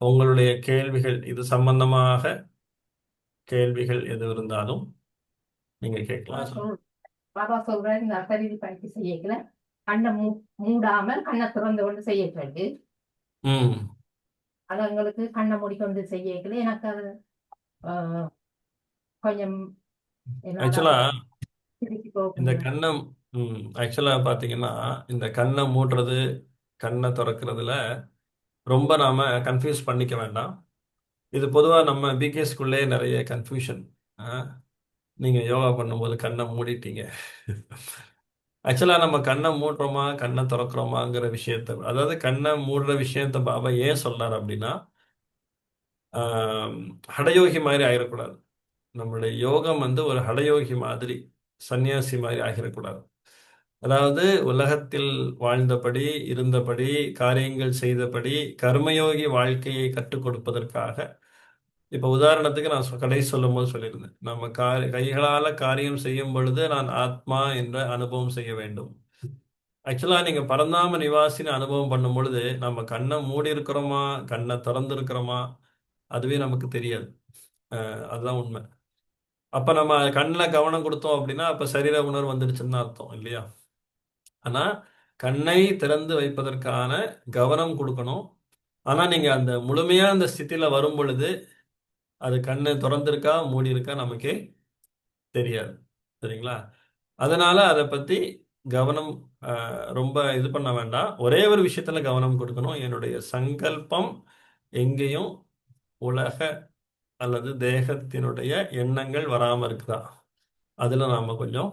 உங்களுடைய கேள்விகள் இது சம்பந்தமாக கேள்விகள் எது இருந்தாலும் நீங்க கேட்கலாம். பாபா சொல்றாரு இந்த அசரீதி பயிற்சி செய்யக்கல கண்ணை மூ மூடாமல் கண்ணை திறந்து கொண்டு செய்யக்கூடாது அது எங்களுக்கு கண்ணை மூடிக்கொண்டு செய்யக்கல எனக்கு அது கொஞ்சம் ஆக்சுவலா இந்த. கண்ணை ஆக்சுவலா பாத்தீங்கன்னா இந்த கண்ணை மூடுறது கண்ணை திறக்கிறதுல ரொம்ப நாம் கன்ஃபியூஸ் பண்ணிக்க வேண்டாம். இது பொதுவாக நம்ம பிகேஸ்குள்ளே நிறைய கன்ஃபியூஷன் நீங்கள் யோகா பண்ணும்போது கண்ணை மூடிட்டீங்க. ஆக்சுவலாக நம்ம கண்ணை மூடுறோமா கண்ணை திறக்கிறோமாங்கிற விஷயத்த அதாவது கண்ணை மூடுற விஷயத்த பாபா ஏன் சொல்றாரு அப்படின்னா ஹடயோகி மாதிரி ஆகிடக்கூடாது நம்மளுடைய யோகம் வந்து ஒரு ஹடயோகி மாதிரி சன்னியாசி மாதிரி ஆகிடக்கூடாது அதாவது உலகத்தில் வாழ்ந்தபடி இருந்தபடி காரியங்கள் செய்தபடி கர்மயோகி வாழ்க்கையை கற்றுக் கொடுப்பதற்காக. இப்போ உதாரணத்துக்கு நான் சொ- சொல்லும் போது சொல்லியிருந்தேன். நம்ம காரி கைகளால் காரியம் செய்யும் பொழுது நான் ஆத்மா என்ற அனுபவம் செய்ய வேண்டும். ஆக்சுவலா நீங்க பரந்தாம நிவாசின்னு அனுபவம் பண்ணும் பொழுது நம்ம கண்ணை மூடி இருக்கிறோமா கண்ணை திறந்து இருக்கிறோமா அதுவே நமக்கு தெரியாது. அதுதான் உண்மை. அப்போ நம்ம கண்ணில் கவனம் கொடுத்தோம் அப்படின்னா அப்போ சரீர உணர்வு வந்துடுச்சுன்னு அர்த்தம் இல்லையா? ஆனா கண்ணை திறந்து வைப்பதற்கான கவனம் கொடுக்கணும். ஆனா நீங்க அந்த முழுமையா அந்த ஸ்திதியில வரும் பொழுது அது கண்ணு திறந்திருக்கா மூடி இருக்கா நமக்கே தெரியாது. சரிங்களா? அதனால அதை பத்தி கவனம் ரொம்ப இது பண்ண வேண்டாம். ஒரே ஒரு விஷயத்துல கவனம் கொடுக்கணும். என்னுடைய சங்கல்பம் எங்கேயும் உலக அல்லது தேகத்தினுடைய எண்ணங்கள் வராமல் இருக்குதா? அதில் நாம் கொஞ்சம்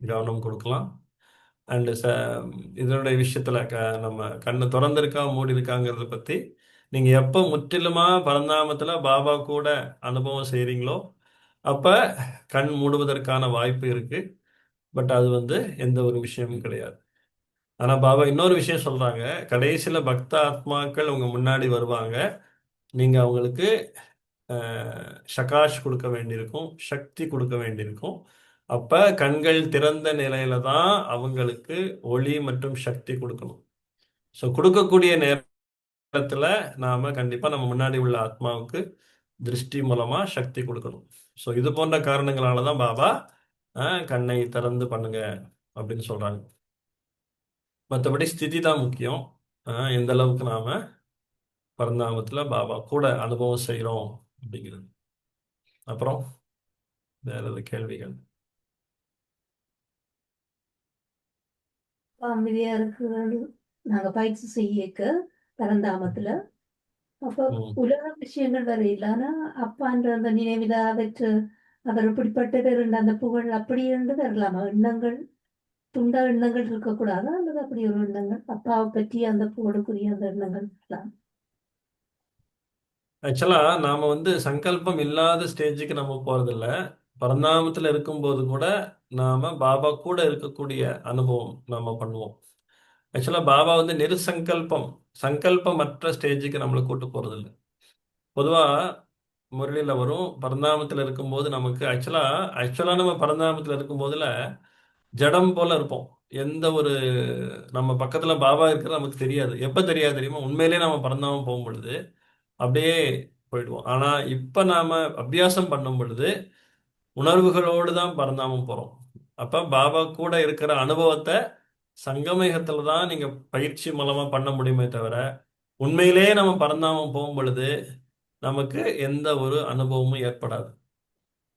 கவனம் கொடுக்கலாம். அண்டு ச uh, இதனுடைய விஷயத்தில் க நம்ம கண்ணு திறந்திருக்கா மூடி இருக்காங்கிறத பற்றி நீங்கள் எப்போ முற்றிலுமாக பரந்தாமத்தில் பாபா கூட அனுபவம் செய்கிறீங்களோ அப்போ கண் மூடுவதற்கான வாய்ப்பு இருக்குது பட் அது வந்து எந்த ஒரு விஷயமும் கிடையாது. ஆனால் பாபா இன்னொரு விஷயம் சொல்கிறாங்க கடைசியில் பக்த ஆத்மாக்கள் உங்கள் முன்னாடி வருவாங்க. நீங்கள் அவங்களுக்கு சகாஷ் கொடுக்க வேண்டியிருக்கும் சக்தி கொடுக்க வேண்டியிருக்கும். அப்ப கண்கள் திறந்த நிலையில தான் அவங்களுக்கு ஒளி மற்றும் சக்தி கொடுக்கணும். ஸோ கொடுக்கக்கூடிய நேரத்துல நாம கண்டிப்பா நம்ம முன்னாடி உள்ள ஆத்மாவுக்கு திருஷ்டி மூலமா சக்தி கொடுக்கணும். ஸோ இது போன்ற காரணங்களால தான் பாபா கண்ணை திறந்து பண்ணுங்க அப்படின்னு சொல்றாங்க. மற்றபடி ஸ்திதி தான் முக்கியம். எந்த அளவுக்கு நாம பரந்தாமத்துல பாபா கூட அனுபவம் செய்கிறோம் அப்படிங்கிறது. அப்புறம் வேற கேள்விகள்? அமைதியா இருக்கிறது நாங்க பயிற்சி செய்யக்க பரந்தாமத்துல. அப்ப உலக விஷயங்கள் வரையில ஆனா அப்பான்ற அந்த நினைவில அவற்று அவர் இப்படிப்பட்டவர் அந்த புகழ் அப்படி என்று வரலாமா. எண்ணங்கள் துண்டா எண்ணங்கள் இருக்கக்கூடாதா அல்லது அப்படி ஒரு எண்ணங்கள்? அப்பாவை பற்றி அந்த புகழுக்குரிய அந்த எண்ணங்கள் இருக்கலாம் ஆக்சுவலா நாம வந்து சங்கல்பம் இல்லாத ஸ்டேஜுக்கு நம்ம போறதில்ல. பரந்தாமத்துல இருக்கும்போது கூட நாம பாபா கூட இருக்கக்கூடிய அனுபவம் நாம பண்ணுவோம். ஆக்சுவலா பாபா வந்து நிருசங்கல்பம் சங்கல்பமற்ற ஸ்டேஜுக்கு நம்மளை கூட்டு போறதில்ல. பொதுவா முரளியில வரும் பரந்தாமத்துல இருக்கும்போது நமக்கு ஆக்சுவலா ஆக்சுவலா நம்ம பரந்தாமத்துல இருக்கும்போதுல ஜடம் போல இருப்போம். எந்த ஒரு நம்ம பக்கத்துல பாபா இருக்கிறது நமக்கு தெரியாது. எப்ப தெரியாது தெரியுமா? உண்மையிலேயே நம்ம பரந்தாமம் போகும் பொழுது அப்படியே போயிடுவோம். ஆனா இப்ப நாம அபியாசம் பண்ணும் பொழுது உணர்வுகளோடு தான் பரந்தாமம் போகிறோம் அப்போ பாபா கூட இருக்கிற அனுபவத்தை சங்கமேகத்தில் தான் நீங்கள் பயிற்சி மூலமாக பண்ண முடியுமே தவிர உண்மையிலேயே நம்ம பரந்தாமம் போகும் பொழுது நமக்கு எந்த ஒரு அனுபவமும் ஏற்படாது.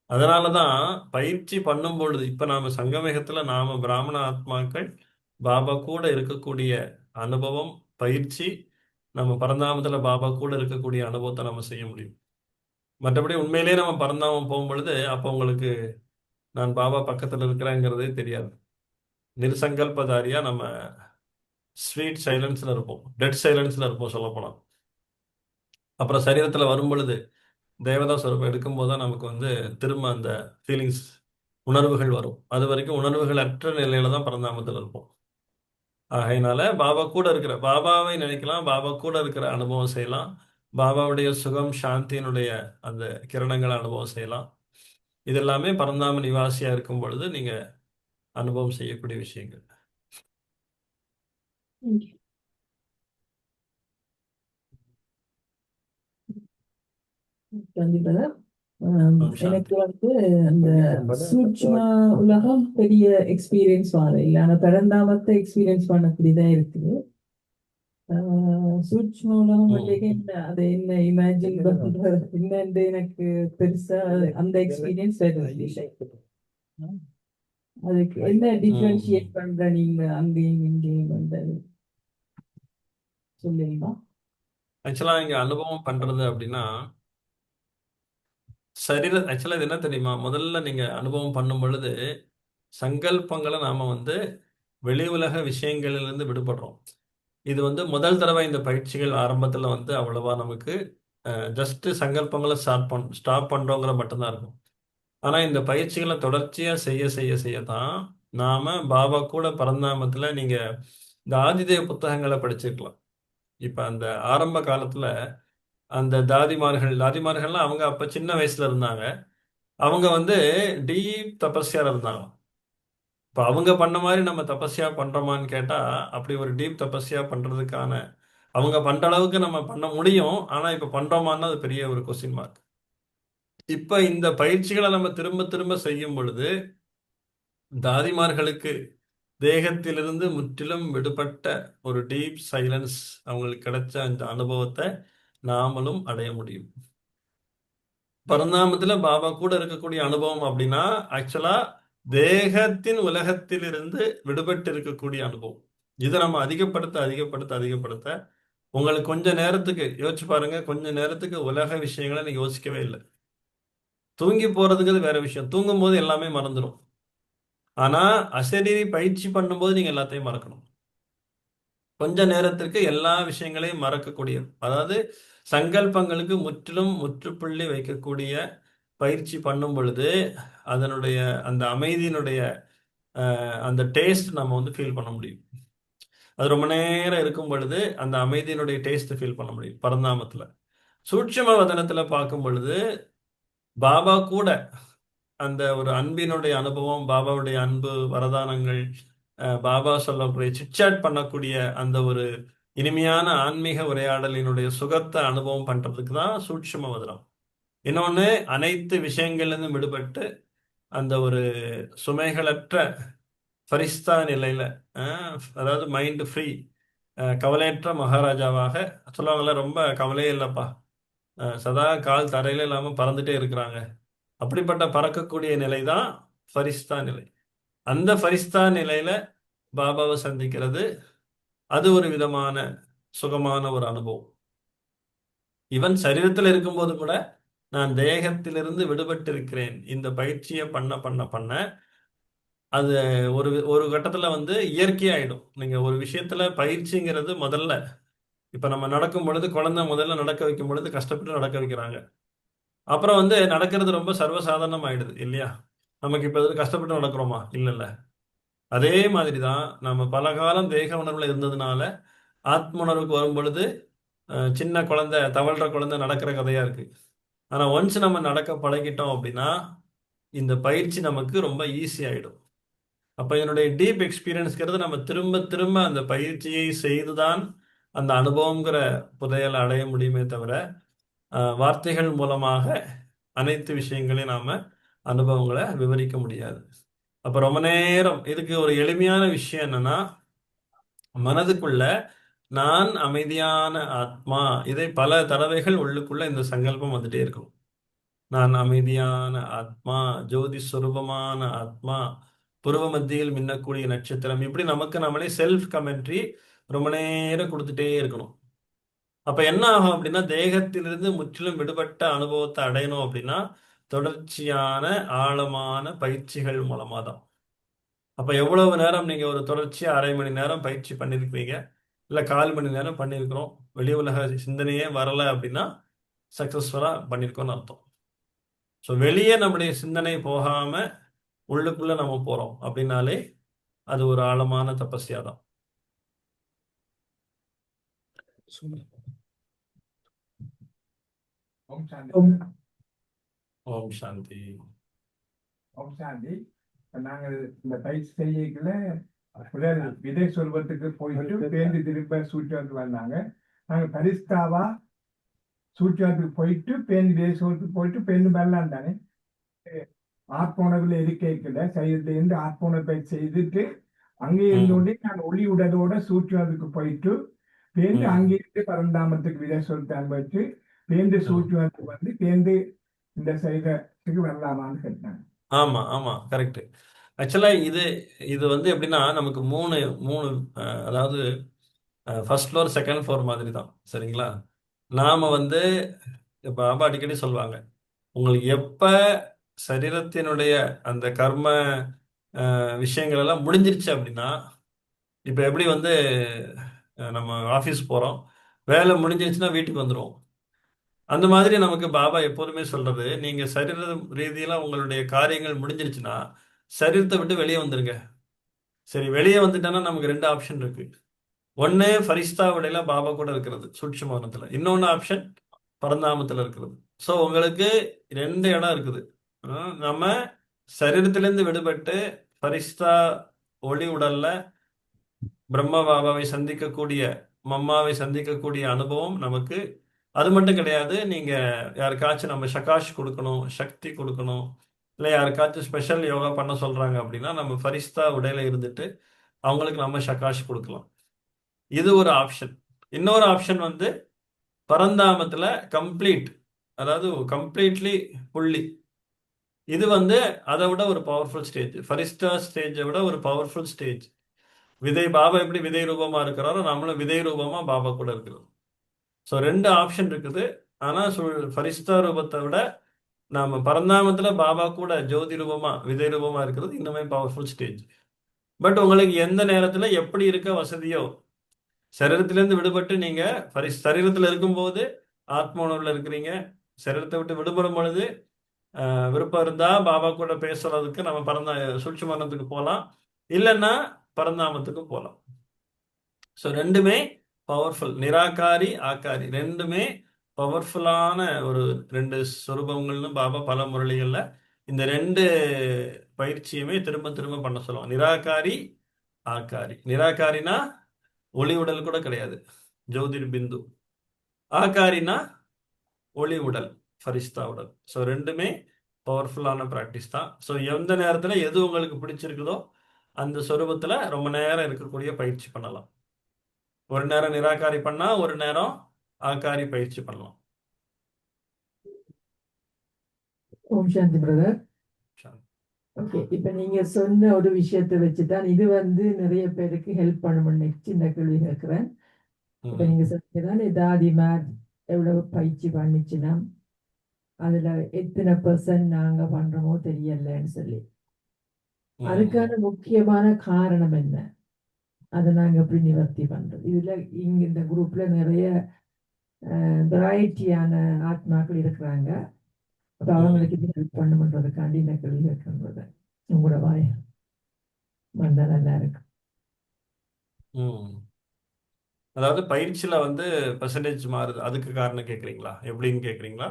அதனால தான் பயிற்சி பண்ணும் பொழுது இப்போ நாம் சங்கமேகத்தில் நாம் பிராமண ஆத்மாக்கள் பாபா கூட இருக்கக்கூடிய அனுபவம் பயிற்சி நம்ம பரந்தாமத்தில் பாபா கூட இருக்கக்கூடிய அனுபவத்தை நம்ம செய்ய முடியும். மற்றபடி உண்மையிலேயே நம்ம பரந்தாமம் போகும் பொழுது அப்போ உங்களுக்கு நான் பாபா பக்கத்துல இருக்கிறேங்கிறதே தெரியாது. நிர்சங்கல்பதாரியாக நம்ம ஸ்வீட் சைலன்ஸ்ல இருப்போம். டெட் சைலன்ஸ்ல இருப்போம் சொல்ல அப்புறம் சரீரத்துல வரும்பொழுது தேவதா ஸ்வரூபம் எடுக்கும்போது தான் நமக்கு வந்து திரும்ப அந்த ஃபீலிங்ஸ் உணர்வுகள் வரும். அது வரைக்கும் உணர்வுகள் அற்ற நிலையில தான் பரந்தாமத்தில் இருப்போம். ஆகையினால பாபா கூட இருக்கிற பாபாவை நினைக்கலாம் பாபா கூட இருக்கிற அனுபவம் செய்யலாம். பாபாவுடைய சுகம் சாந்தியினுடைய அந்த கிரணங்களை அனுபவம் செய்யலாம். இது எல்லாமே பரந்தாம நிவாசியா இருக்கும் பொழுது நீங்க அனுபவம் செய்யக்கூடிய விஷயங்கள். சாந்தி. எனக்கு வந்து அந்த சூட்ச்ம உலகம் பெரிய எக்ஸ்பீரியன்ஸ் வர இல்லை ஆனா பரந்தாமத்தை எக்ஸ்பீரியன்ஸ் பண்ணக்கூடியதா இருக்குது சூட்ச்ம உலகம் என்ன அதை என்ன இமேஜின் பண்றது என்னன்னு எனக்கு பெருசா அந்த எக்ஸ்பீரியன்ஸ் அதுக்கு என்ன டிஃபரன்ஷியேட் பண்ற நீங்க அங்கேயும் இங்கேயும் வந்தது சொல்லுங்களா ஆக்சுவலா இங்க அனுபவம் பண்றது அப்படின்னா சரீர ஆக்சுவலா இது என்ன தெரியுமா முதல்ல நீங்க அனுபவம் பண்ணும் பொழுது சங்கல்பங்களை நாம வந்து வெளி உலக விஷயங்களிலிருந்து விடுபடுறோம் இது வந்து முதல் தடவை இந்த பயிற்சிகள் ஆரம்பத்தில் வந்து அவ்வளவா நமக்கு ஜஸ்ட் சங்கல்பங்களை ஸ்டார்ட் பண் ஸ்டாப் பண்ணுறோங்கிற மட்டும்தான் இருக்கும். ஆனால் இந்த பயிற்சிகளை தொடர்ச்சியாக செய்ய செய்ய செய்ய தான் நாம் பாபா கூட பரந்தாமத்தில் நீங்கள் இந்த ஆதிதேவ புத்தகங்களை படிச்சிருக்கலாம். இப்போ அந்த ஆரம்ப காலத்தில் அந்த தாதிமார்கள் தாதிமார்கள்லாம் அவங்க அப்போ சின்ன வயசில் இருந்தாங்க. அவங்க வந்து டீப் தபஸ்யாராக இருந்தாங்க இப்போ அவங்க பண்ண மாதிரி நம்ம தபஸ்யா பண்ணுறோமான்னு கேட்டால் அப்படி ஒரு டீப் தபஸ்யா பண்ணுறதுக்கான அவங்க பண்ணுற அளவுக்கு நம்ம பண்ண முடியும். ஆனால் இப்போ பண்ணுறோமான்னு அது பெரிய ஒரு கொஸ்டின் மார்க் இப்போ இந்த பயிற்சிகளை நம்ம திரும்ப திரும்ப செய்யும் பொழுது தாதிமார்களுக்கு தேகத்திலிருந்து முற்றிலும் விடுபட்ட ஒரு டீப் சைலன்ஸ் அவங்களுக்கு கிடைச்ச அந்த அனுபவத்தை நாமளும் அடைய முடியும். பரந்தாமத்தில் பாபா கூட இருக்கக்கூடிய அனுபவம் அப்படின்னா ஆக்சுவலாக தேகத்தின் உலகத்திலிருந்து விடுபட்டு இருக்கக்கூடிய அனுபவம். இதை நம்ம அதிகப்படுத்த அதிகப்படுத்த அதிகப்படுத்த உங்களுக்கு கொஞ்ச நேரத்துக்கு யோசிச்சு பாருங்க கொஞ்ச நேரத்துக்கு உலக விஷயங்களை நீங்க யோசிக்கவே இல்லை. தூங்கி போறதுங்கிறது வேற விஷயம். தூங்கும் போது எல்லாமே மறந்துடும் ஆனா அசரீரி பயிற்சி பண்ணும்போது நீங்க எல்லாத்தையும் மறக்கணும். கொஞ்ச நேரத்திற்கு எல்லா விஷயங்களையும் மறக்கக்கூடிய அதாவது சங்கல்பங்களுக்கு முற்றிலும் முற்றுப்புள்ளி வைக்கக்கூடிய பயிற்சி பண்ணும் பொழுது அதனுடைய அந்த அமைதியினுடைய அந்த டேஸ்ட் நம்ம வந்து ஃபீல் பண்ண முடியும். அது ரொம்ப நேரம் இருக்கும் பொழுது அந்த அமைதியினுடைய டேஸ்ட் ஃபீல் பண்ண முடியும் பரந்தாமத்தில். சூட்சும வதனத்தில் பார்க்கும் பொழுது பாபா கூட அந்த ஒரு அன்பினுடைய அனுபவம் பாபாவுடைய அன்பு வரதானங்கள் பாபா சொல்லக்கூடிய சிட்சாட் பண்ணக்கூடிய அந்த ஒரு இனிமையான ஆன்மீக உரையாடலினுடைய சுகத்தை அனுபவம் பண்றதுக்கு தான் சூட்சும வதனம். இன்னொன்று அனைத்து விஷயங்கள்லேருந்து விடுபட்டு அந்த ஒரு சுமைகளற்ற ஃபரிஸ்தா நிலையில் அதாவது மைண்டு ஃப்ரீ கவலையற்ற மகாராஜாவாக சொல்லுவாங்களே ரொம்ப கவலையே இல்லைப்பா. சதா கால் தரையில இல்லாமல் பறந்துட்டே இருக்கிறாங்க. அப்படிப்பட்ட பறக்கக்கூடிய நிலை தான் ஃபரிஸ்தா நிலை. அந்த ஃபரிஸ்தா நிலையில் பாபாவை சந்திக்கிறது அது ஒரு விதமான சுகமான ஒரு அனுபவம். இவன் சரீரத்தில் இருக்கும்போது கூட நான் தேகத்திலிருந்து விடுபட்டிருக்கிறேன். இந்த பயிற்சியை பண்ண பண்ண பண்ண அது ஒரு ஒரு கட்டத்தில் வந்து இயற்கையாயிடும். நீங்கள் ஒரு விஷயத்தில் பயிற்சிங்கிறது முதல்ல. இப்போ நம்ம நடக்கும் பொழுது குழந்தை முதல்ல நடக்க வைக்கும் பொழுது கஷ்டப்பட்டு நடக்க வைக்கிறாங்க. அப்புறம் வந்து நடக்கிறது ரொம்ப சர்வசாதாரணம் ஆயிடுது இல்லையா? நமக்கு இப்போ எதுவும் கஷ்டப்பட்டு நடக்கிறோமா? இல்லைல்ல அதே மாதிரி தான் நம்ம பல காலம் தேக உணர்வில் இருந்ததுனால ஆத்ம உணர்வுக்கு வரும் பொழுது சின்ன குழந்தை தவழ்கிற குழந்தை நடக்கிற கதையாக இருக்குது ஆனா ஒன்ஸ் நம்ம நடக்க பழகிட்டோம் அப்படின்னா இந்த பயிற்சி நமக்கு ரொம்ப ஈஸி ஆயிடும். அப்போ என்னுடைய டீப் எக்ஸ்பீரியன்ஸ்ங்கிறது நம்ம திரும்ப திரும்ப அந்த பயிற்சியை செய்துதான் அந்த அனுபவங்கிற புதையலை அடைய முடியுமே தவிர வார்த்தைகள் மூலமாக அனைத்து விஷயங்களையும் நாம் அனுபவங்களை விவரிக்க முடியாது. அப்போ ரொம்ப நேரம் இதுக்கு ஒரு எளிமையான விஷயம் என்னன்னா மனதுக்குள்ள நான் அமைதியான ஆத்மா. இதை பல தடவைகள் உள்ளுக்குள்ள இந்த சங்கல்பம் வந்துட்டே இருக்கும். நான் அமைதியான ஆத்மா ஜோதி சுரூபமான ஆத்மா புருவ மத்தியில் மின்னக்கூடிய நட்சத்திரம். இப்படி நமக்கு நம்மளே செல்ஃப் கமெண்ட்ரி ரொம்ப நேரம் கொடுத்துட்டே இருக்கணும். அப்ப என்ன ஆகும் அப்படின்னா தேகத்திலிருந்து முற்றிலும் விடுபட்ட அனுபவத்தை அடையணும் அப்படின்னா தொடர்ச்சியான ஆழமான பயிற்சிகள் மூலமா தான் அப்ப எவ்வளவு நேரம் நீங்க ஒரு தொடர்ச்சியா அரை மணி நேரம் பயிற்சி பண்ணிருக்கீங்க? இல்ல கால் மணி நேரம் பண்ணியிருக்கிறோம். வெளி உலக சிந்தனையே வரல அப்படின்னா சக்சஸ்ஃபுல்லா பண்ணியிருக்கோம்னு அர்த்தம். ஸோ வெளியே நம்முடைய சிந்தனை போகாம உள்ளுக்குள்ள நம்ம போறோம் அப்படின்னாலே அது ஒரு ஆழமான தபஸ்யா தான் ஓம் சாந்தி. ஓம். சாந்தி. ஓம் சாந்தி. இப்ப நாங்க இந்த பயிற்சி செய்யக்குள்ள விதை சொல்வத்துக்கு போயிட்டு பேருந்து திரும்ப வந்து வந்தாங்க. நாங்க பரிஸ்தாவா சூட்சத்துக்கு போயிட்டு பேருந்து தேசத்துக்கு போயிட்டு பேருந்து வரலாம் தானே. ஆத்மோணவில் இருக்கைக்குள்ள சைவத்திலிருந்து ஆத்மோண பயிற்சி செய்துட்டு அங்கே இருந்தோடனே நான் ஒளி உடலோட சூட்சத்துக்கு போயிட்டு பேருந்து. அங்கிருந்து பரந்தாமத்துக்கு விதை சொல்லிட்டு வச்சு பேருந்து சூட்சத்துக்கு வந்து பேருந்து இந்த சைவத்துக்கு வரலாமான்னு கேட்டாங்க. ஆமா ஆமா கரெக்ட் ஆக்சுவலாக இது இது வந்து எப்படின்னா நமக்கு மூணு மூணு அதாவது ஃபர்ஸ்ட் ஃப்ளோர் செகண்ட் ஃப்ளோர் மாதிரி தான் சரிங்களா? நாம் வந்து இப்போ பாபா அடிக்கடி சொல்லுவாங்க உங்களுக்கு எப்போ சரீரத்தினுடைய அந்த கர்ம விஷயங்கள் எல்லாம் முடிஞ்சிருச்சு அப்படின்னா இப்போ எப்படி வந்து நம்ம ஆஃபீஸ் போகிறோம் வேலை முடிஞ்சிருச்சுன்னா வீட்டுக்கு வந்துடுவோம் அந்த மாதிரி நமக்கு பாபா எப்போதுமே சொல்றது நீங்க சரீர ரீதியில உங்களுடைய காரியங்கள் முடிஞ்சிருச்சுன்னா சரீரத்தை விட்டு வெளியே வந்துருங்க. சரி வெளியே வந்துட்டேன்னா நமக்கு ரெண்டு ஆப்ஷன் இருக்கு. ஒண்ணு ஃபரிஸ்தா விடையில பாபா கூட இருக்கிறது சூட்சுமவனத்துல இன்னொன்று ஆப்ஷன் பரந்தாமத்துல இருக்கிறது. ஸோ உங்களுக்கு ரெண்டு இடம் இருக்குது. நம்ம சரீரத்திலேருந்து விடுபட்டு ஃபரிஸ்தா ஒளி உடல்ல பிரம்ம பாபாவை சந்திக்கக்கூடிய மம்மாவை சந்திக்கக்கூடிய அனுபவம் நமக்கு. அது மட்டும் கிடையாது நீங்க யாருக்காச்சும் நம்ம சகாஷ் கொடுக்கணும் சக்தி கொடுக்கணும் இல்லை யாருக்காச்சும் ஸ்பெஷல் யோகா பண்ண சொல்கிறாங்க அப்படின்னா நம்ம ஃபரிஸ்தா உடையில இருந்துட்டு அவங்களுக்கு நம்ம சகாஷ் கொடுக்கலாம். இது ஒரு ஆப்ஷன் இன்னொரு ஆப்ஷன் வந்து பரந்தாமத்தில் கம்ப்ளீட் அதாவது கம்ப்ளீட்லி புள்ளி இது வந்து அதை விட ஒரு பவர்ஃபுல் ஸ்டேஜ் ஃபரிஸ்டா ஸ்டேஜை விட ஒரு பவர்ஃபுல் ஸ்டேஜ் விதை பாபா எப்படி விதை ரூபமாக இருக்கிறாரோ நம்மளும் விதை ரூபமாக பாபா கூட இருக்கிறோம். ஸோ ரெண்டு ஆப்ஷன் இருக்குது. ஆனால் ஃபரிஸ்தா ரூபத்தை விட நாம பரந்தாமத்துல பாபா கூட ஜோதி ரூபமா விதை ரூபமா இருக்கிறது இன்னுமே பவர்ஃபுல் ஸ்டேஜ் பட் உங்களுக்கு எந்த நேரத்துல எப்படி இருக்க வசதியோ சரீரத்திலேருந்து விடுபட்டு நீங்க பரி- சரீரத்துல இருக்கும்போது ஆத்ம உணர்வுல இருக்கிறீங்க சரீரத்தை விட்டு விடுபடும் பொழுது விருப்பம் இருந்தா பாபா கூட பேசுறதுக்கு நம்ம பரந்த சூட்சுமனத்துக்கு போகலாம் இல்லைன்னா பரந்தாமத்துக்கு போகலாம் ஸோ ரெண்டுமே பவர்ஃபுல் நிராகாரி ஆக்காரி ரெண்டுமே பவர்ஃபுல்லான ஒரு ரெண்டு சொரூபங்கள்னு பாபா பல முரளிகளில் இந்த ரெண்டு பயிற்சியுமே திரும்ப திரும்ப பண்ண சொல்லுவோம் நிராகாரி ஆகாரி. நிராகாரினா ஒளி உடல் கூட கிடையாது. ஜோதிர் பிந்து. ஆகாரினா ஒளி உடல் ஃபரிஸ்தா உடல். ஸோ ரெண்டுமே பவர்ஃபுல்லான ப்ராக்டிஸ் தான். ஸோ எந்த நேரத்தில் எது உங்களுக்கு பிடிச்சிருக்குதோ அந்த சொரூபத்தில் ரொம்ப நேரம் இருக்கக்கூடிய பயிற்சி பண்ணலாம். ஒரு நேரம் நிராகாரி பண்ணால் ஒரு நேரம் ஆகாரி பயிற்சி பண்ணலாம். ஓம் சாந்தி பிரதர். ஓகே இப்ப நீங்க சொன்ன ஒரு விஷயத்தை வச்சுதான் இது வந்து நிறைய பேருக்கு ஹெல்ப் பண்ணும்னு சின்ன கேள்வி கேட்கிறேன். இப்ப. நீங்க சொன்னீங்கதான் தாதி மேத் எவ்வளவு பயிற்சி பண்ணிச்சுன்னா அதுல எத்தனை பர்சன்ட் நாங்க பண்றோமோ தெரியலன்னு சொல்லி. அதுக்கான முக்கியமான காரணம் என்ன? அதை நாங்க எப்படி நிவர்த்தி பண்றது? இதுல இங்க இந்த குரூப்ல நிறைய வெரைட்டியான ஆத்மாக்கள் இருக்கிறாங்க. அப்ப அவங்களுக்கு இது ஹெல்ப் பண்ணுன்றதுக்காண்டி இந்த கேள்வி கேட்கறது உங்களோட வாய் வந்தா நல்லா இருக்கு. அதாவது பயிற்சியில வந்து பெர்சன்டேஜ் மாறுது அதுக்கு காரணம் கேக்குறீங்களா எப்படின்னு கேக்குறீங்களா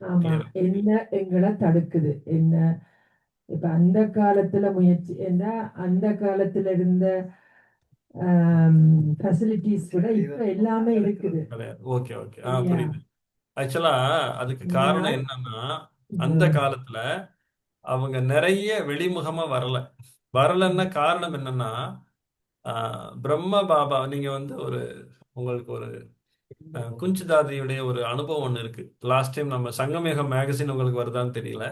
ஆமா. என்ன எங்களை தடுக்குது? என்ன? இப்ப அந்த காலத்துல முயற்சி ஏன்னா அந்த காலத்துல இருந்த ஃபெசிலிட்டிஸ் கூட இப்ப எல்லாமே இருக்குது. Okay okay. ஆ. புரியுது. ஆக்சுவலா அதுக்கு காரணம் என்னன்னா அந்த காலத்துல அவங்க நிறைய வெளிமுகமா வரல. வரலன்னா காரணம் என்னன்னா ஆஹ், பிரம்ம பாபா நீங்க வந்து ஒரு உங்களுக்கு ஒரு அஹ், குஞ்சு தாதியுடைய ஒரு அனுபவம் ஒன்று இருக்கு. லாஸ்ட் டைம் நம்ம சங்கமேகம் மேகசின் உங்களுக்கு வருதான்னு தெரியல.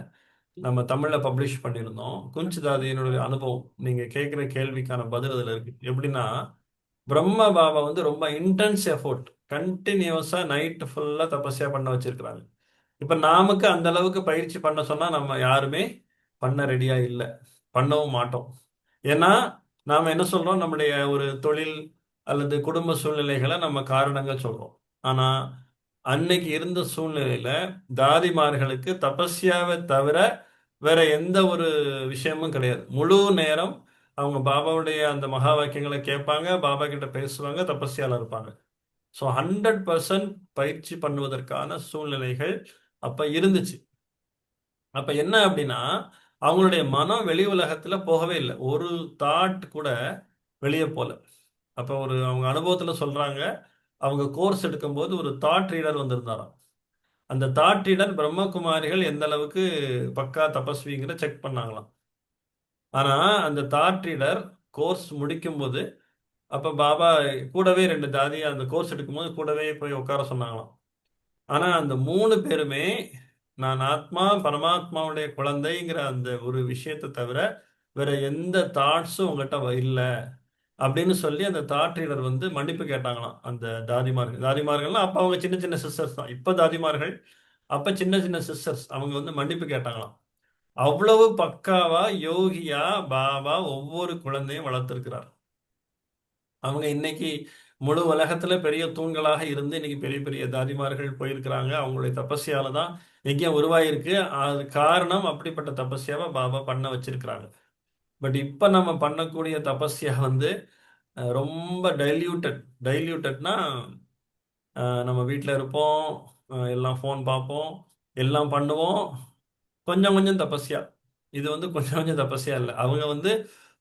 நம்ம தமிழ்ல பப்ளிஷ் பண்ணியிருந்தோம். குஞ்சுதாதியினுடைய அனுபவம். நீங்க கேட்குற கேள்விக்கான பதில் அதுல இருக்கு. எப்படின்னா பிரம்ம பாபா வந்து ரொம்ப இன்டென்ஸ் எஃபோர்ட் கண்டினியூஸா நைட்டு ஃபுல்லா தபஸ்யா பண்ண வச்சிருக்கிறாங்க. இப்ப நாமக்கு அந்த அளவுக்கு பயிற்சி பண்ண சொன்னா நம்ம யாருமே பண்ண ரெடியா இல்லை. பண்ணவும் மாட்டோம். ஏன்னா நாம என்ன சொல்றோம்? நம்முடைய ஒரு தொழில் அல்லது குடும்ப சூழ்நிலைகளை நம்ம காரணங்கள் சொல்றோம். ஆனா அன்னைக்கு இருந்த சூழ்நிலையில தாதிமார்களுக்கு தபஸ்யாவை தவிர வேற எந்த ஒரு விஷயமும் கிடையாது. முழு நேரம் அவங்க பாபாவுடைய அந்த மகா வாக்கியங்களை கேட்பாங்க பாபா கிட்ட பேசுவாங்க தபஸ்யால இருப்பாங்க. ஸோ ஹண்ட்ரட் பர்சன்ட் பயிற்சி பண்ணுவதற்கான சூழ்நிலைகள் அப்ப இருந்துச்சு. அப்ப என்ன அப்படின்னா அவங்களுடைய மனம் வெளி உலகத்துல போகவே இல்லை. ஒரு தாட் கூட வெளியே போல. அப்ப ஒரு அவங்க அனுபவத்துல சொல்றாங்க அவங்க கோர்ஸ் எடுக்கும்போது ஒரு தாட் ரீடர் வந்திருந்தாராம். அந்த தாட் ரீடர் பிரம்மகுமாரிகள் எந்த அளவுக்கு பக்கா தபஸ்விங்கிற செக் பண்ணாங்களாம். ஆனா அந்த தாட் ரீடர் கோர்ஸ் முடிக்கும்போது அப்ப பாபா கூடவே ரெண்டு தாதி அந்த கோர்ஸ் எடுக்கும்போது கூடவே போய் உட்கார சொன்னாங்களாம். ஆனா அந்த மூணு பேருமே நான் ஆத்மா பரமாத்மாவுடைய குழந்தைங்கிற அந்த ஒரு விஷயத்தை தவிர வேற எந்த தாட்ஸும் உங்ககிட்ட இல்லை. அப்படின்னு சொல்லி அந்த தாட் ரீடர் வந்து மன்னிப்பு கேட்டாங்களாம். அந்த தாதிமார்கள். தாதிமார்கள்லாம் அப்போ அவங்க சின்ன சின்ன சிஸ்டர்ஸ் தான். இப்போ தாதிமார்கள் அப்போ சின்ன சின்ன சிஸ்டர்ஸ் அவங்க வந்து மன்னிப்பு கேட்டாங்களாம். அவ்வளவு பக்காவா யோகியா பாபா ஒவ்வொரு குழந்தையும் வளர்த்துருக்கிறார். அவங்க இன்னைக்கு முழு உலகத்துல பெரிய தூண்களாக இருந்து இன்னைக்கு பெரிய பெரிய தாதிமார்கள் போயிருக்கிறாங்க. அவங்களுடைய தபஸ்யால தான் எங்கேயும் உருவாயிருக்கு. அது காரணம் அப்படிப்பட்ட தபஸ்யாவை பாபா பண்ண வச்சிருக்கிறாங்க. பட் இப்போ நம்ம பண்ணக்கூடிய தபஸ்யா வந்து ரொம்ப டைல்யூட்டட் டைல்யூட்டட்னா நம்ம வீட்டில் இருப்போம் எல்லாம் ஃபோன் பார்ப்போம் எல்லாம் பண்ணுவோம். கொஞ்சம் கொஞ்சம் தபஸ்யா. இது வந்து கொஞ்சம் கொஞ்சம் தபஸ்யா இல்லை. அவங்க வந்து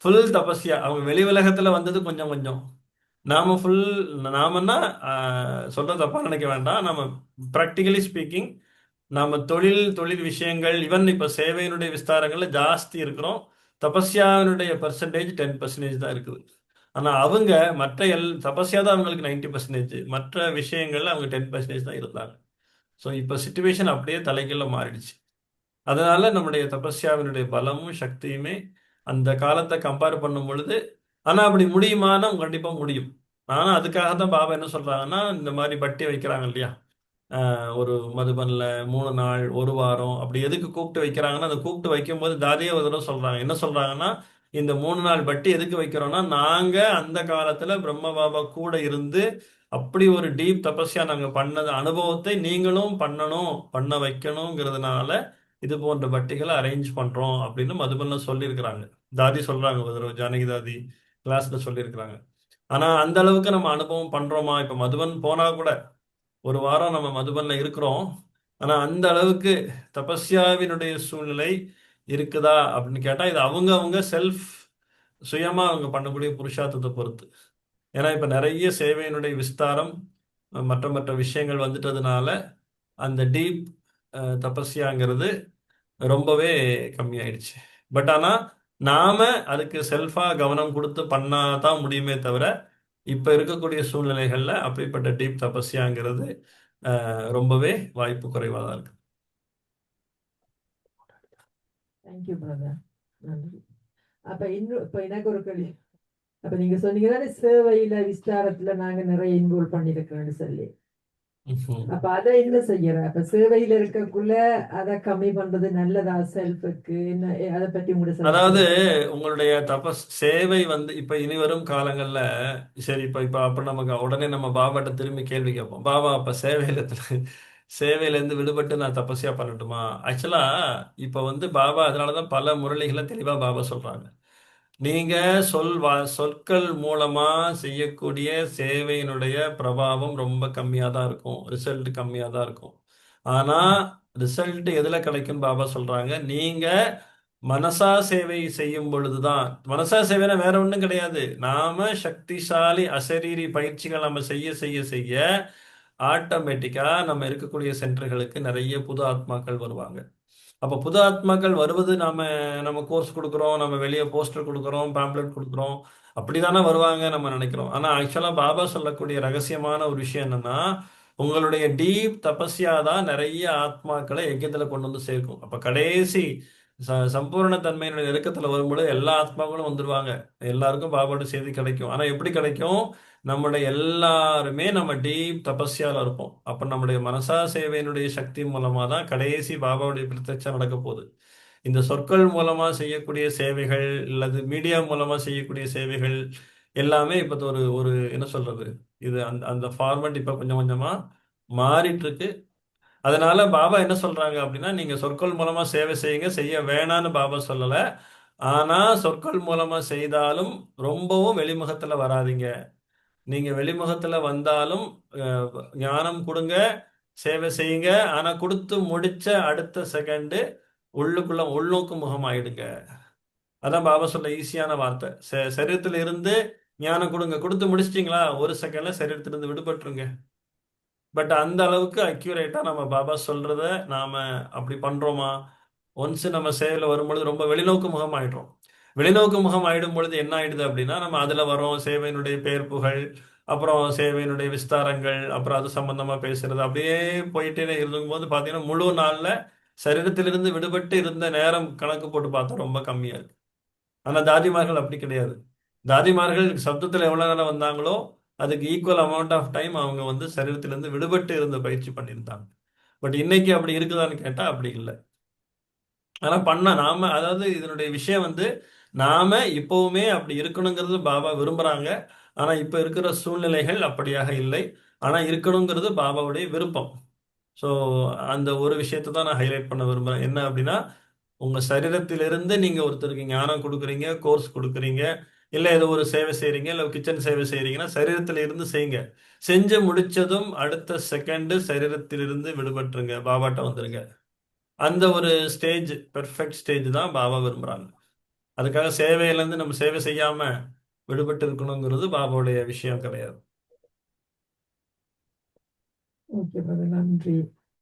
ஃபுல் தபஸ்யா. அவங்க வெளி உலகத்தில் வந்தது கொஞ்சம் கொஞ்சம். நாம் ஃபுல் நாமன்னா சொல்கிற தப்பாக நினைக்க வேண்டாம். நம்ம ப்ராக்டிக்கலி ஸ்பீக்கிங் நாம் தொழில் தொழில் விஷயங்கள் ஈவன் இப்போ சேவையினுடைய விஸ்தாரங்களில் ஜாஸ்தி இருக்கிறோம். தபஸ்யாவினுடைய பர்சன்டேஜ் டென் பர்சன்டேஜ் தான் இருக்குது. ஆனால் அவங்க மற்ற எல் தபஸ்யா தான் அவங்களுக்கு நைன்டி பர்சன்டேஜ் மற்ற விஷயங்கள்ல அவங்க டென் பர்சன்டேஜ் தான் இருந்தாங்க. ஸோ இப்போ சுச்சுவேஷன் அப்படியே தலைகீழ மாறிடுச்சு. அதனால நம்முடைய தபஸ்யாவினுடைய பலமும் சக்தியுமே அந்த காலத்தை கம்பேர் பண்ணும் பொழுது ஆனால் அப்படி முடியுமானா கண்டிப்பாக முடியும். ஆனால் அதுக்காக தான் பாபா என்ன சொல்கிறாங்கன்னா இந்த மாதிரி பட்டி வைக்கிறாங்க இல்லையா? ஒரு மதுபனில் மூணு நாள் ஒரு வாரம் அப்படி எதுக்கு கூப்பிட்டு வைக்கிறாங்கன்னா அதை கூப்பிட்டு வைக்கும்போது தாதியே ஒரு தடவை என்ன சொல்கிறாங்கன்னா இந்த மூணு நாள் பட்டி எதுக்கு வைக்கிறோம்னா நாங்கள் அந்த காலத்தில் பிரம்ம பாபா கூட இருந்து அப்படி ஒரு டீப் தபஸ்யா நாங்கள் பண்ணது அனுபவத்தை நீங்களும் பண்ணணும் பண்ண வைக்கணுங்கிறதுனால இது போன்ற பட்டிகளை அரேஞ்ச் பண்ணுறோம் அப்படின்னு மதுபனில் சொல்லியிருக்கிறாங்க. தாதி சொல்கிறாங்க ஒரு தடவை ஜானகி தாதி கிளாஸில் சொல்லியிருக்கிறாங்க. ஆனால் அந்த அளவுக்கு நம்ம அனுபவம் பண்ணுறோமா இப்போ மதுபன் போனால் கூட ஒரு வாரம் நம்ம மதுபனில் இருக்கிறோம். ஆனால் அந்த அளவுக்கு தபஸ்யாவினுடைய சூழ்நிலை இருக்குதா அப்படின்னு கேட்டால் இது அவங்க அவங்க செல்ஃப் சுயமாக அவங்க பண்ணக்கூடிய புருஷார்த்தத்தை பொறுத்து. ஏன்னா இப்போ நிறைய சேவையினுடைய விஸ்தாரம் மற்ற மற்ற விஷயங்கள் வந்துட்டதுனால அந்த டீப் தபஸ்யாங்கிறது ரொம்பவே கம்மியாயிடுச்சு. பட் ஆனால் நாம அதுக்கு செல்ஃபாக கவனம் கொடுத்து பண்ணாதான் முடியுமே தவிர இப்ப இருக்கக்கூடிய சூழ்நிலைகள்ல அப்படிப்பட்ட டீப் தபஸ்யாங்கிறது ரொம்பவே வாய்ப்பு குறைவா தான் இருக்கு தேங்க்யூ பிரதர் நன்றி. அப்ப இன்னும் இப்ப எனக்கு ஒரு கேள்வி. அப்ப நீங்க சொன்னீங்க சேவையில விஸ்தாரத்துல நாங்க நிறைய இன்வால்வ் பண்ணிருக்கோம்னு சொல்லி. அப்ப அதை என்ன செய்யற? அப்ப சேவையில இருக்கக்குள்ள அதை கம்மி பண்றது நல்லதா? செல்ஃபுக்கு என்ன? அதை பத்தி உங்களோட அதாவது உங்களுடைய தபஸ் சேவை வந்து இப்ப இனி வரும் காலங்கள்ல சரி இப்ப இப்ப அப்ப நமக்கு உடனே நம்ம பாபாட்ட திரும்பி கேள்வி கேட்போம். பாபா அப்ப சேவையில சேவையில இருந்து விடுபட்டு நான் தபஸ்யா பண்ணட்டுமா? ஆக்சுவலா இப்ப வந்து பாபா அதனாலதான் பல முரளிகளை தெளிவா பாபா சொல்றாங்க. நீங்க சொல் வா- சொற்கள் மூலமா செய்யக்கூடிய சேவையினுடைய பிரபாவம் ரொம்ப கம்மியா தான் இருக்கும். ரிசல்ட் கம்மியா தான் இருக்கும். ஆனா ரிசல்ட் எதுல கிடைக்கும் பாபா சொல்றாங்க. நீங்க மனசா சேவை செய்யும் பொழுதுதான். மனசா சேவைனா வேற ஒண்ணும் கிடையாது. நாம சக்திசாலி அசரீரி பயிற்சிகள் நம்ம செய்ய செய்ய செய்ய ஆட்டோமேட்டிக்கா நம்ம இருக்கக்கூடிய சென்டர்களுக்கு நிறைய புது ஆத்மாக்கள் வருவாங்க. அப்போ புது ஆத்மாக்கள் வருவது நம்ம நம்ம கோர்ஸ் கொடுக்குறோம் நம்ம வெளியே போஸ்டர் கொடுக்குறோம் பேம்ப்ளெட் கொடுக்குறோம் அப்படி தானே வருவாங்க நம்ம நினைக்கிறோம். ஆனா ஆக்சுவலா பாபா சொல்லக்கூடிய ரகசியமான ஒரு விஷயம் என்னன்னா உங்களுடைய டீப் தபஸ்யா தான் நிறைய ஆத்மாக்களை யஜ்யத்துல கொண்டு வந்து சேர்க்கும். அப்போ கடைசி ச- சம்பூரண தன்மையினுடைய நெருக்கத்தில் வரும்பொழுது எல்லா ஆத்மாக்களும் வந்துடுவாங்க எல்லாருக்கும் பாபாவோட செய்தி கிடைக்கும். ஆனால் எப்படி கிடைக்கும்? நம்முடைய எல்லாருமே நம்ம டீப் தபஸ்யால இருப்போம். அப்போ நம்முடைய மனசா சேவையினுடைய சக்தி மூலமாக தான் கடைசி பாபாவுடைய பிரத்யட்சம் நடக்க போகுது. இந்த சொற்கள் மூலமாக செய்யக்கூடிய சேவைகள் அல்லது மீடியா மூலமாக செய்யக்கூடிய சேவைகள் எல்லாமே இப்போ ஒரு ஒரு என்ன சொல்றது? இது அந்த அந்த ஃபார்மெட் இப்போ கொஞ்சம் கொஞ்சமாக மாறிட்டு இருக்கு. அதனால பாபா என்ன சொல்றாங்க அப்படின்னா நீங்க சொற்கள் மூலமா சேவை செய்யுங்க செய்ய வேணான்னு பாபா சொல்லல. ஆனா சொற்கள் மூலமா செய்தாலும் ரொம்பவும் வெளிமுகத்துல வராதீங்க. நீங்க வெளிமுகத்துல வந்தாலும் ஞானம் கொடுங்க சேவை செய்யுங்க. ஆனா கொடுத்து முடிச்ச அடுத்த செகண்டு உள்ளுக்குள்ள உள்நோக்கு முகம் ஆயிடுங்க அதான் பாபா சொல்ல ஈஸியான வார்த்தை. சரீரத்துல இருந்து ஞானம் கொடுங்க. கொடுத்து முடிச்சிட்டீங்களா? ஒரு செகண்ட்ல சரீரத்திலிருந்து விடுபட்டுருங்க. பட் அந்த அளவுக்கு அக்யூரேட்டாக நம்ம பாபா சொல்கிறத நாம் அப்படி பண்ணுறோமா ஒன்ஸ் நம்ம சேவையில் வரும்பொழுது ரொம்ப வெளிநோக்கு முகம் ஆயிடுறோம். வெளிநோக்கு முகம் ஆயிடும் பொழுது என்ன ஆயிடுது அப்படின்னா நம்ம அதில் வரோம் சேவையினுடைய பெயர் புகழ் அப்புறம் சேவையினுடைய விஸ்தாரங்கள் அப்புறம் அது சம்மந்தமாக பேசுறது அப்படியே போயிட்டே இருக்கும்போது பார்த்தீங்கன்னா முழு நாளில் சரீரத்திலிருந்து விடுபட்டு இருந்த நேரம் கணக்கு போட்டு பார்த்தா ரொம்ப கம்மியாக இருக்கு. ஆனால் தாதிமார்கள் அப்படி கிடையாது. தாதிமார்கள் சப்தத்தில் எவ்வளோ நேரம் வந்தாங்களோ அதுக்கு ஈக்குவல் அமௌண்ட் ஆஃப் டைம் அவங்க வந்து சரீரத்திலேருந்து விடுபட்டு இருந்த பயிற்சி பண்ணியிருந்தாங்க. பட் இன்னைக்கு அப்படி இருக்குதான்னு கேட்டால் அப்படி இல்லை. ஆனால் பண்ண நாம அதாவது இதனுடைய விஷயம் வந்து நாம இப்பவுமே அப்படி இருக்கணுங்கிறது பாபா விரும்புகிறாங்க ஆனால் இப்போ இருக்கிற சூழ்நிலைகள் அப்படியாக இல்லை. ஆனால் இருக்கணுங்கிறது பாபாவுடைய விருப்பம். ஸோ அந்த ஒரு விஷயத்தை தான் நான் ஹைலைட் பண்ண விரும்புகிறேன் என்ன அப்படின்னா உங்கள் சரீரத்திலிருந்து நீங்கள் ஒருத்தருக்கு ஞானம் கொடுக்குறீங்க கோர்ஸ் கொடுக்குறீங்க இல்ல ஏதோ ஒரு சேவை செய்றீங்க இல்ல கிச்சன் சேவை செய்றீங்கன்னா சரீரத்துல இருந்து செய்யுங்க செஞ்சு முடிச்சதும் அடுத்த செகண்டு சரீரத்திலிருந்து விடுபட்டுருங்க. பாபாட்ட வந்துருங்க. அந்த ஒரு ஸ்டேஜ் பெர்ஃபெக்ட் ஸ்டேஜ் தான் பாபா விரும்புறாங்க. அதுக்காக சேவையிலேருந்து நம்ம சேவை செய்யாம விடுபட்டு இருக்கணுங்கிறது பாபாவுடைய விஷயம் கிடையாது. ஓகே நன்றி.